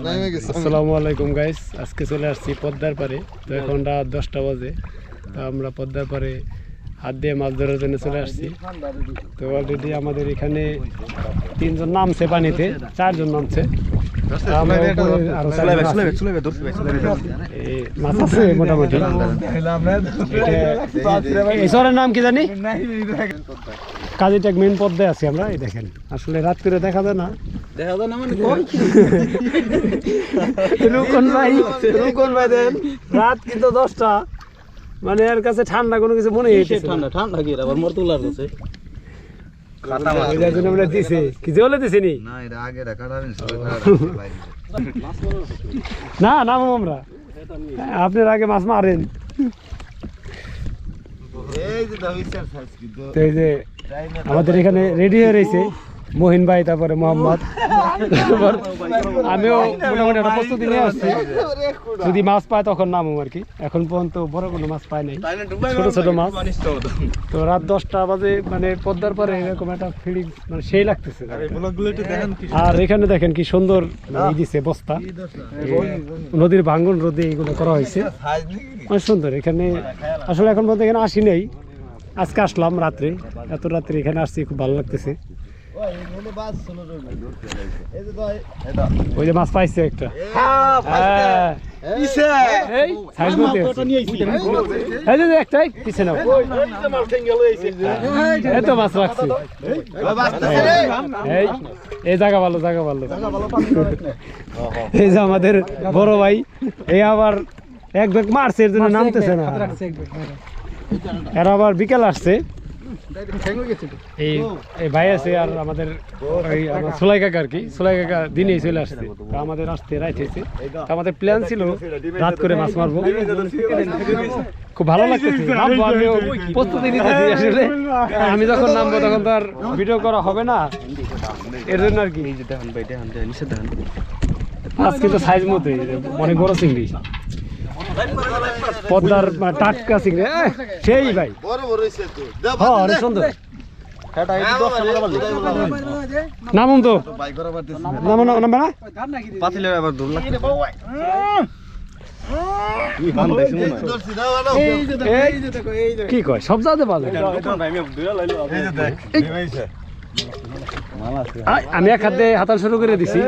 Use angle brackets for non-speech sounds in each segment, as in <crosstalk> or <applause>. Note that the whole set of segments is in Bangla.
আসসালামু আলাইকুম গাইস আজকে চলে আসছি পদ্মার পারে তো এখন রাত দশটা বাজে। তো আমরা পদ্মার পারে হাত দিয়ে মাছ ধরার জন্য চলে আসছি। তো অলরেডি আমাদের এখানে তিনজন নামছে পানিতে চারজন নামছে। মাছ আছে মোটামুটি। শহরের নাম কি জানি? কাজীটেক মেন পদ্মায় আছি আমরা এই দেখেন। আসলে রাত করে দেখা যায় না। দেখা যায় না মানে? <laughs> রুকন ভাই রুকন ভাই দেন রাত কিন্তু দশটা। মানে এর কাছে ঠান্ডা কোনো কিছু মনে ঠান্ডা? ঠান্ডা কি আবার মোর তুলার কাছে? <laughs> না নামো আমরা। আপনার আগে মাছ মারেন। এই যে আমাদের এখানে রেডি হয়ে রয়েছে। মহিন ভাই তারপরে মোহাম্মদ। আমিও মোটামুটি একটা প্রস্তুতি নিয়ে আসছি। যদি মাছ পায় তখন নামো আর কি। এখন পর্যন্ত বড় কোনো মাছ পায় নাই। ছোট ছোট মাছ। তো রাত দশটা বাজে মানে পদ্মার পরে এরকম একটা ফিলিং মানে সেই লাগতেছে। আর এখানে দেখেন কি সুন্দর এই দিছে বস্তা। নদীর ভাঙ্গন রোদে এগুলো করা হয়েছে। অনেক সুন্দর এখানে আসলে এখন পর্যন্ত এখানে আসি নেই। আজকে আসলাম রাত্রে। এত রাত্রে এখানে আসছি খুব ভালো লাগতেছে। ওই যে মাছ পাইছে একটা হ্যাঁ। একটাই পিছে নাও এই তো মাছ রাখছি এই এই জায়গা ভালো জায়গা ভালো এই যে আমাদের বড় ভাই এই আবার এক ব্যাগ মারছে এর জন্য নামতেছে না এরা আবার বিকেল আসছে এই এই ভাই আছে আর আমাদের ওই আমার সোলাই কাকা আর কি সোলাই কাকা দিনেই চলে আসছে। আমাদের আসতে রাইট হয়েছে। আমাদের প্ল্যান ছিল রাত করে মাছ মারবো। খুব ভালো লাগতেছে। নামবো আমিও। প্রস্তুতি নিতেছি আসলে। আমি যখন নামবো তখন তো আর ভিডিও করা হবে না। এর জন্য আর কি। কিন্তু সাইজ মতোই অনেক বড় চিংড়ি। পদ্মার টাটকা চিংড়ি সেই ভাই। বড় বড় হইছে হ্যাঁ অনেক সুন্দর নামুন তো। বাই নামো না পাতিলে আবার দূর লাগে দর্শি দাও দাও এই, কি কয়? সব জাতে পাওয়া আমি এক হাতে হাতাল শুরু করে দিছি।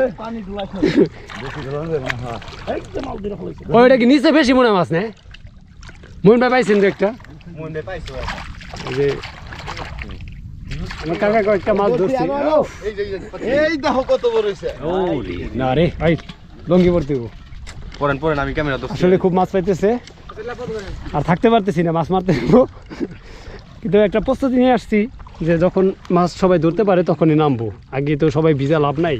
ওইটা কি নিচে বেশি মনে মাছ নে? মন ভাই পাইছেন তো একটা? পাইছো যে আমার কাকা কয়েকটা মাছ ধরছি। এই দেখো কত বড় না রে ভাই লঙ্গি পড়তে। পরেন পরেন আমি ক্যামেরা আসলে খুব মাছ পাইতেছে। আর থাকতে পারতেছি না মাছ মারতে কিন্তু একটা প্রস্তুতি নিয়ে আসছি। যে যখন মাছ সবাই ধরতে পারে তখনই নামবো। আগে তো সবাই ভিজা লাভ নাই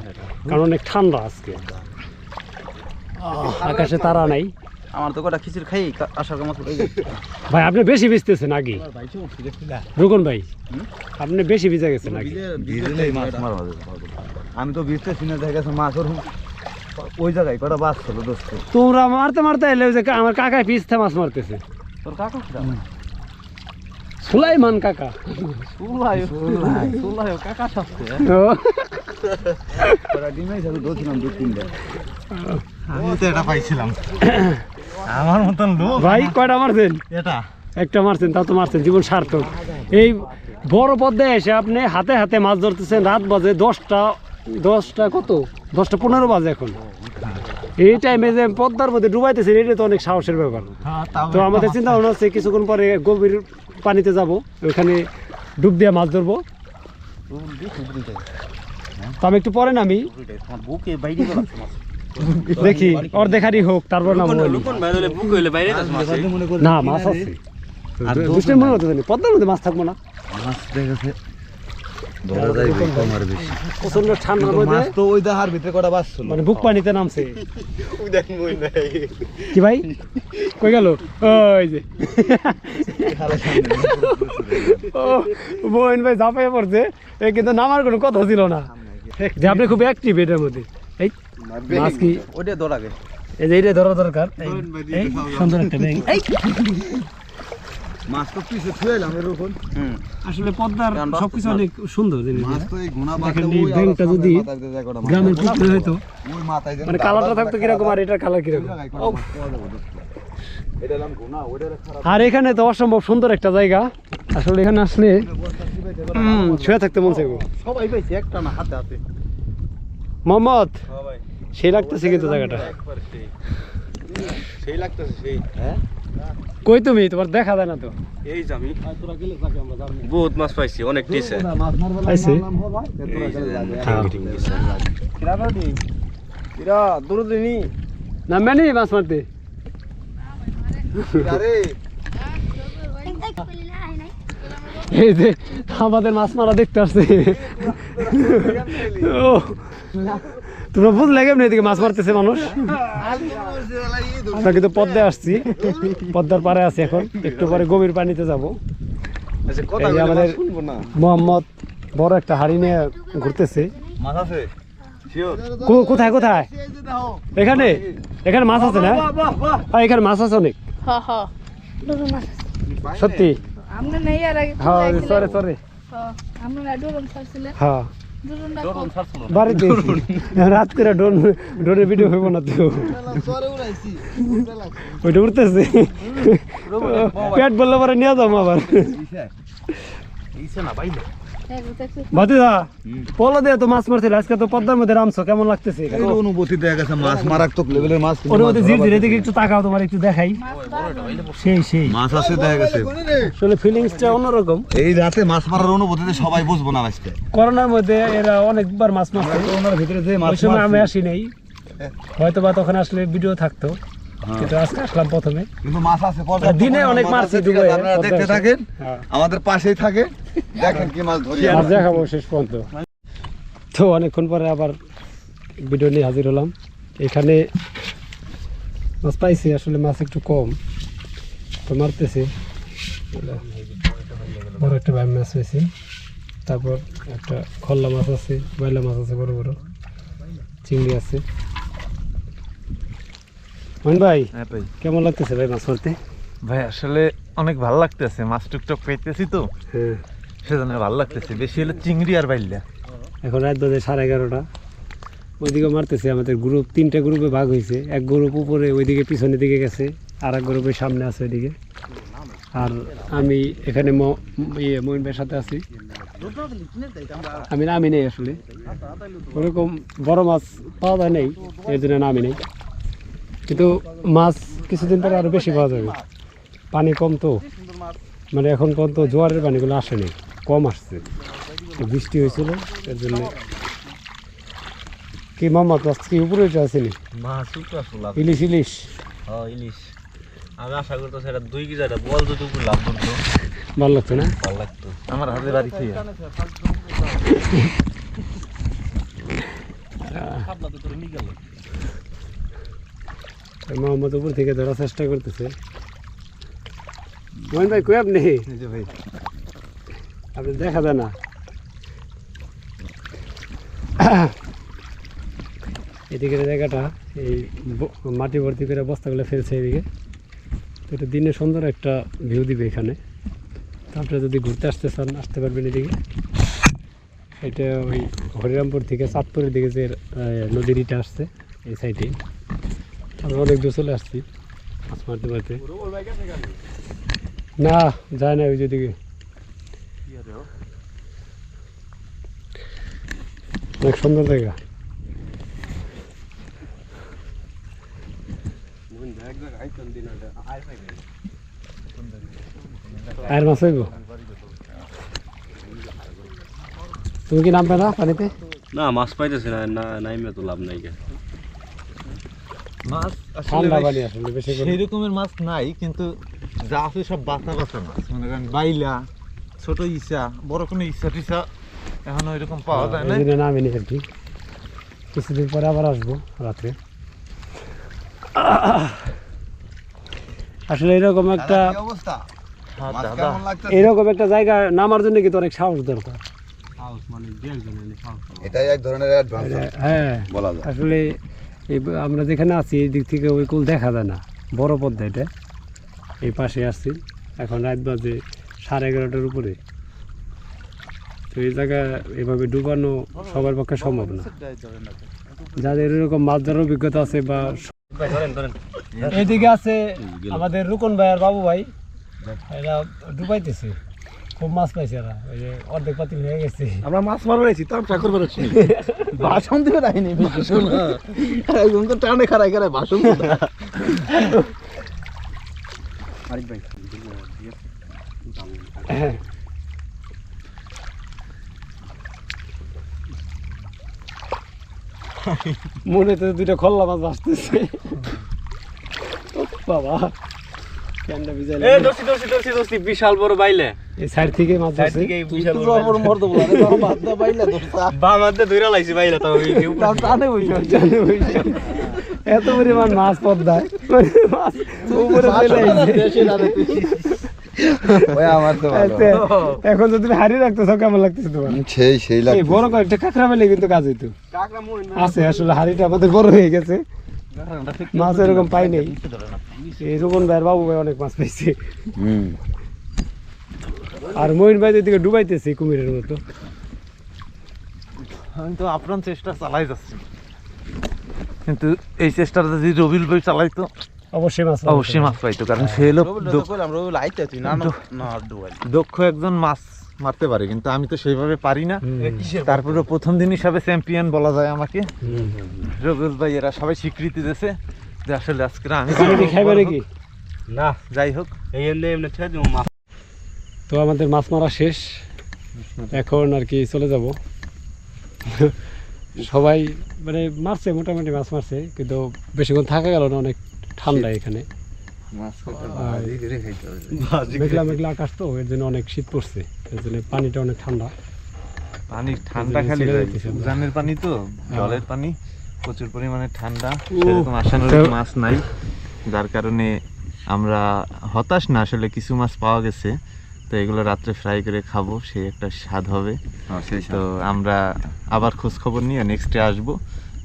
কারণ অনেক ঠান্ডা আজকে। আকাশে তারা নাই। আমার তো কটা খিচুড়ি খাই আসার পড়ে ভাই আপনি বেশি ভিজতেছেন আগে। রুকন ভাই আপনি বেশি ভিজা গেছেন আগে। আমি তো ভিজতেছি না দেখা গেছে মাছ ওর ওই জায়গায় কটা বাস ছিল দোস্ত। তোমরা মারতে মারতে এলে ওই যে আমার কাকায় পিছতে মাছ মারতেছে। তোর কাকা সুলাইমান কাকা। সুলাই সুলাই সুলাই কাকা সাথে ও, ডিমাই ছিল ধরছিলাম দু তিনটা। আমি তো এটা পাইছিলাম। আমার মতন লোক ভাই কয়টা মারছেন? এটা। একটা মারছেন তা তো মারছেন জীবন সার্থক। এই বড় পদ্মায় এসে আপনি হাতে হাতে মাছ ধরতেছেন রাত বাজে দশটা দশটা কত? দশটা পনেরো বাজে এখন। এই টাইমে যে পদ্মার মধ্যে ডুবাইতেছেন এটা তো অনেক সাহসের ব্যাপার। তো আমাদের চিন্তা ভাবনা হচ্ছে কিছুক্ষণ পরে গভীর পানিতে যাব ওখানে ডুব দিয়ে মাছ ধরবো। তো আমি একটু পরে নামি। তোমার বুকে বাইরে গেল দেখি ওর দেখারই হোক তারপর মাছ না মাছ আছে। মনে পদ্মার মধ্যে মাছ থাকব না। মাছ দেখেছে ধরা যায় কম আর বেশি। প্রচণ্ড ঠান্ডার মাছ তো ওই দেহার ভিতরে কটা বাস মানে বুক পানিতে নামছে। দেখ মই নাই কি ভাই? কই গেল? ওই যে। ও ভাই ঝাঁপাইয়ে পড়ছে। এ কিন্তু নামার কোনো কথা ছিল না। যে আপনি খুব অ্যাক্টিভ এটার মধ্যে। এই মাছ কি? এই যে এইটা ধরা দরকার। এই- এই সুন্দর একটা ব্যাং এই। মাছ তো পিছে ছুঁয়ে এলাম এরকম। আসলে পদ্মার সবকিছু অনেক সুন্দর জিনিস। মাছ তো এই গুণা দেখেন এই যদি গ্রামের পুকুরে হয়তো মানে কালারটা থাকতো কীরকম আর এটার কালার কীরকম? এখানে তো অসম্ভব সুন্দর একটা জায়গা। আসলে এখানে আসলে শুয়ে থাকতে মন চাইব। সবাই পাইছে একটা না হাতে হাতে। মোহাম্মদ সেই লাগতেছে কিন্তু জায়গাটা। সেই লাগতেছে সেই। হ্যাঁ? কই তুমি? তোমার দেখা যায় না তো। এই বহুত মাছ পাইছি অনেক মাছ মারবে পাইছে? নাম হবে তোরা গেলে যাবে। কিরা বাড়ি দূর দিনি? না মানে মাছ মারতে। এই যে আমাদের মাছ মারা দেখতে আসছে। ও। তোমরা বুঝলে কেমন এদিকে মাছ মারতেছে মানুষ? আমরা কিন্তু পদ্মায় আসছি। পদ্মার পাড়ে আছি এখন। একটু পরে গভীর পানিতে যাব। আচ্ছা আমাদের মাছ শুনব না। মোহাম্মদ বড় একটা হাড়ি নিয়ে ঘুরতেছে। মাছ আছে? শিওর কো- কোথায় কোথায়? এখানে? এখানে মাছ আছে না? হ্যাঁ এখানে মাছ আছে অনেক। হ হ। ডুরুম মাছ আছে। সত্যি? হ্যাঁ সরে সরে হ্যাঁ। বাড়িতে <laughs> রাত করে ড্রোন ড্রোনের ভিডিও হইব না তো। ওইটা উঠতেছে। পেট বললে পরে নিয়ে যাব আবার। না বাইলে পলো দিয়ে তো মাছ মারছিল আজকে তো পদ্মার মধ্যে রামছো কেমন লাগতেছে? অনুভূতি দেখা গেছে মাছ মারাত্মক লেভেলের মাছ ওর মধ্যে ধরা জির দিকে একটু তাকাও তোমার একটু দেখাই। সেই সেই। মাছ আছে দেখা গেছে। আসলে ফিলিংসটা অন্যরকম। এই রাতে মাছ মারার অনুভূতিতে সবাই বুঝব না আজকে। করোনার মধ্যে এরা অনেকবার মাছ মারছে। ওনার ভিতরে যে মাছ আমি আসি নাই। হয়তো বা তখন আসলে ভিডিও থাকতো। কিন্তু আজকে আসলাম প্রথমে। কিন্তু মাছ আছে দিনে অনেক মাছ আছে, আপনারা দেখতে থাকেন হ্যাঁ। আমাদের পাশেই থাকে দেখেন কি মাছ ধরি মাছ দেখাবো শেষ পর্যন্ত। তো অনেকক্ষণ পরে আবার ভিডিও নিয়ে হাজির হলাম। এখানে মাছ পাইছি আসলে মাছ একটু কম। তো মারতেছি। বড় একটা ভাই মাছ হয়েছে তারপর একটা খল্লা মাছ আছে বাইলা মাছ আছে বড় বড়। চিংড়ি আছে। মন ভাই হ্যাঁ ভাই। কেমন লাগতেছে ভাই মাছ মারতে ভাই আসলে অনেক ভালো লাগতেছে। মাছ টুকটুক পেতেছি তো। হ্যাঁ। সেজন্য ভালো লাগতেছে। বেশি হলে চিংড়ি আর বাইল্লা এখন রাত বাজে সাড়ে এগারোটা। ওইদিকে মারতেছে আমাদের গ্রুপ তিনটা গ্রুপে ভাগ হয়েছে। এক গ্রুপ উপরে ওইদিকে পিছনের দিকে গেছে। আর এক গ্রুপের সামনে আছে ওইদিকে। আর আমি এখানে ইয়ে মহিন ভাইয়ের সাথে আছি। আমি নামি নেই আসলে। ওরকম বড় মাছ পাওয়া যায় নেই। এর জন্য নামি নেই। কিন্তু মাছ কিছুদিন পরে আরও বেশি পাওয়া যাবে। পানি কম তো। মানে এখন পর্যন্ত জোয়ারের পানিগুলো আসেনি কম আসছে। বৃষ্টি হয়েছিল এর জন্য কি মামা মাছ কি উপরে উঠে আসেনি মাছ ইলিশ ইলিশ। হ্যাঁ ইলিশ। আমি আশা করতেছি এটা দুই কেজি একটা বল যদি উপরে লাভ করতো। ভালো লাগছে না? ভালো লাগতো। আমার হাতে বাড়ি থেকে। মোহাম্মদ উপর থেকে ধরার চেষ্টা করতেছে। মোহন ভাই কই আপনি? ভাই। আপনি দেখা যায় না। এদিকের জায়গাটা এই মাটি ভর্তি করে বস্তাগুলো ফেলছে এদিকে। তো এটা দিনে সুন্দর একটা ভিউ দিবে এখানে। তারপরে যদি ঘুরতে আসতে চান আসতে পারবেন এদিকে। এটা ওই হরিরামপুর থেকে চাঁদপুরের দিকে যে নদীর ইটা আসছে এই সাইডে আমরা অনেক দূর চলে আসছি। মাছ মারতে মারতে। না, যায় না ওই যেদিকে অনেক সুন্দর জায়গা। আয়ের মাছ হইব? তুমি কি নামবে না পানিতে? না, মাছ পাইতেছি না না, নাইমে তো লাভ নাই কে মাছ আসলে ঠান্ডা পানি আসলে বেশি সেই রকমের মাছ নাই কিন্তু যা আছে সব বাঁচা বাঁচা মাছ। মনে করেন বাইলা ছোট ইসা বড় কোনো ইসা টিসা এখন ওইরকম পাওয়া যায় না নামিনি আর কি। কিছুদিন পরে আবার আসব রাত্রে। আসলে এরকম একটা হ্যাঁ, মাছ দাদা। কেমন লাগতেছে? এরকম একটা জায়গা নামার জন্য কিন্তু অনেক সাহস দরকার। এটাই এক ধরনের হ্যাঁ বলা যায়। আসলে এই আমরা যেখানে আছি, এই দিক থেকে ওই কুল দেখা যায় না। বড় পদ্মা এটা। এই পাশে আসছি এখন রাত বাজে সাড়ে এগারোটার উপরে। তো এই জায়গা এভাবে ডুবানো সবার পক্ষে সম্ভব না। যাদের এরকম মাছ ধরার অভিজ্ঞতা আছে বা এদিকে আছে আমাদের রুকন ভাই আর বাবু ভাই, এরা ডুবাইতেছে। খুব মাছ পাইছে এরা। ওই যে অর্ধেক পাতিল হয়ে গেছে। আমরা মাছ মারবার আছি তার চাকর বেরোচ্ছি ভাষণ দিবে তাইনি ভাষণ একদম তো টানে খারাই খারাই ভাষণ আরিফ ভাই মনে তো দুইটা খল্লা মাছ আসতেছে। বাবা। ক্যানটা ভিজাইলে এ দোস্তি দোস্তি দোস্তি দোস্তি বিশাল বড় বাইলে। এই সাইড থেকে মাছ সাইড থেকে বিশাল বড় তোর বাইলে। বলা রে তোর বাদ দা বাইলা দোস্তা। বাম হাতে ধইরা লাইছি বাইলে তাও এই কেউ তার টানে বইছো। জানে ওই যে এত পরিমাণ মাছ পদ্মায়। মাছ উপরে তো এখন যদি তুমি হারিয়ে রাখতেছো কেমন লাগতেছে তোমার? সেই সেই লাগে বড় কয়েকটা কাঁকড়া মেলে কিন্তু কাজ হইতো। আছে আসলে হাড়িটা আমাদের বড় হয়ে গেছে। মাছ এরকম পাই নাই। এই রোপন ভাইয়ের বাবু ভাই অনেক মাছ পাইছে। আর মহিন ভাই এদিকে ডুবাইতেছে কুমিরের মতো। আমি তো আপ্রাণ চেষ্টা চালাই যাচ্ছি। কিন্তু এই চেষ্টাটা যদি রবিল ভাই চালাইতো অবশ্যই মাছ অবশ্যই মাছ পাইতো কারণ সে হলো দক্ষ- একজন মাছ মারতে পারে কিন্তু আমি তো সেইভাবে পারি না। তারপরে প্রথম দিন হিসাবে চ্যাম্পিয়ন বলা যায় আমাকে। হুম। রবিউল ভাই এরা সবাই স্বীকৃতি দিয়েছে। আসলে আজকে আমি কি না যাই হোক। এই এমনি এমনি ছেড়ে দিবো মাছ তো আমাদের মাছ মারা শেষ। এখন আর কি চলে যাব। সবাই মানে মারছে মোটামুটি মাছ মারছে কিন্তু বেশিক্ষণ থাকা গেল না অনেক ঠান্ডা এখানে। আর মেঘলা মেঘলা আকাশ তো এর জন্য অনেক শীত পড়ছে। এর জন্য পানিটা অনেক ঠান্ডা। পানি ঠান্ডা খালি। উজানের পানি তো হ্যাঁ। জলের পানি। প্রচুর পরিমাণে ঠান্ডা। সেরকম আশানুরূপ মাছ নাই। যার কারণে আমরা হতাশ না আসলে কিছু মাছ পাওয়া গেছে। তো এগুলো রাত্রে ফ্রাই করে খাব সেই একটা স্বাদ হবে। তো আমরা আবার খোঁজ খবর নিয়ে নেক্সট ডে আসব।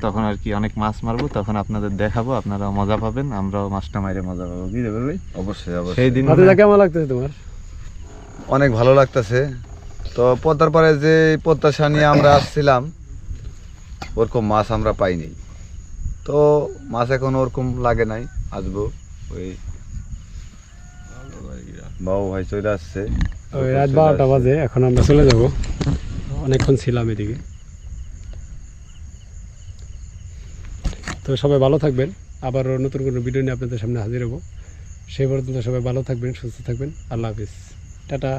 তখন আর কি অনেক মাছ মারবো তখন আপনাদের দেখাবো আপনারা মজা পাবেন আমরাও মাছটা মাইরে মজা পাবো। কি দেবে ভাই অবশ্যই অবশ্যই। সেই দিন কেমন লাগতেছে তোমার? অনেক ভালো লাগতেছে। তো পদ্মার পরে যে প্রত্যাশা নিয়ে আমরা আসছিলাম ওরকম মাছ আমরা পাইনি। তো মাছ এখন ওরকম লাগে নাই, আসব। ওই বাবু ভাই চলে আসছে। রাত বারোটা বাজে, এখন আমরা চলে যাব। অনেকক্ষণ ছিলাম এদিকে। তো সবাই ভালো থাকবেন। আবারও নতুন কোনো ভিডিও নিয়ে আপনাদের সামনে হাজির হব। সেই পর্যন্ত সবাই ভালো থাকবেন, সুস্থ থাকবেন। আল্লাহ হাফিজ। Ta ta.